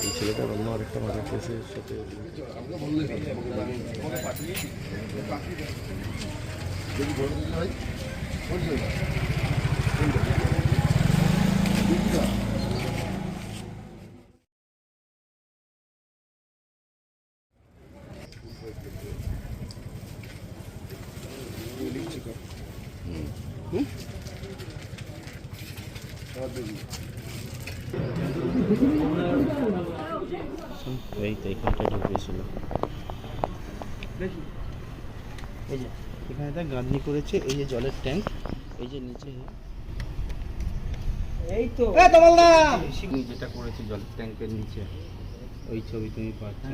এই ছেলেটার অন্য আরেকটা মার্ডার কেসের সাথে এই তো এখানটা ঢুকেছিল। এই যে এখানে দেখ গাঁদনি করেছে এই যে জলের ট্যাঙ্ক এই যে নিচে এই তো। এই যেটা করেছে জলের ট্যাঙ্কের নিচে ওই ছবি তুমি পাচ্ছ।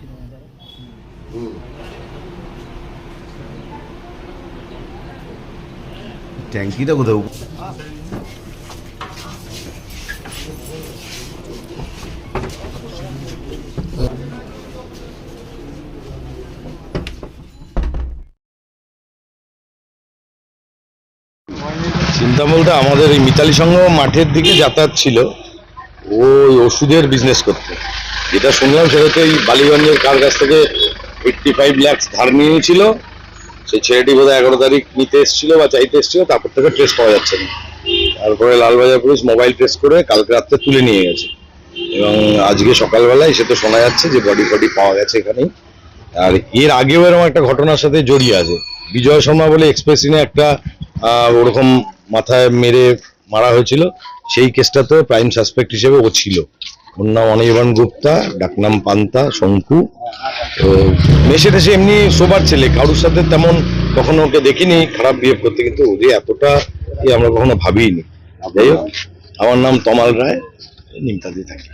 দাদা ট্যাঙ্কিটা কোথাও চিন্তা বলতে আমাদের এই মিতালি সংঘ মাঠের দিকে যাতায়াত ছিল। ওই ওষুধের বিজনেস করতে। যেটা শুনলাম সেটা হচ্ছে এই বালিগঞ্জের কার কাছ থেকে এইটটি ফাইভ ল্যাক্স ধার নিয়েছিল। সেই ছেলেটি বোধহয় এগারো তারিখ নিতে এসেছিল বা চাইতে এসেছিল, তারপর থেকে ট্রেস পাওয়া যাচ্ছে না। তারপরে লালবাজার পুলিশ মোবাইল ট্রেস করে কালকে রাত্রে তুলে নিয়ে গেছে। এবং আজকে সকালবেলায় সে তো শোনা যাচ্ছে যে বডি ফডি পাওয়া গেছে এখানেই। আর এর আগেও এরকম একটা ঘটনার সাথে জড়িয়ে আছে। বিজয় শর্মা বলে এক্সপ্রেসিনে একটা ওরকম মাথায় মেরে মারা হয়েছিল। সেই কেসটাতে প্রাইম সাসপেক্ট হিসেবে ও ছিল। ওর নাম অনির্বাণ গুপ্তা ডাকনাম পান্তা, শঙ্কু। তো মেসে দেশে এমনি সোবার ছেলে, কারুর সাথে তেমন কখনো ওকে দেখিনি, খারাপ বিহেভ করতে, কিন্তু ওদের এতটা আমরা কখনো ভাবিনি। যাই হোক, আমার নাম তমাল রায় নিমতা দিয়ে থাকি।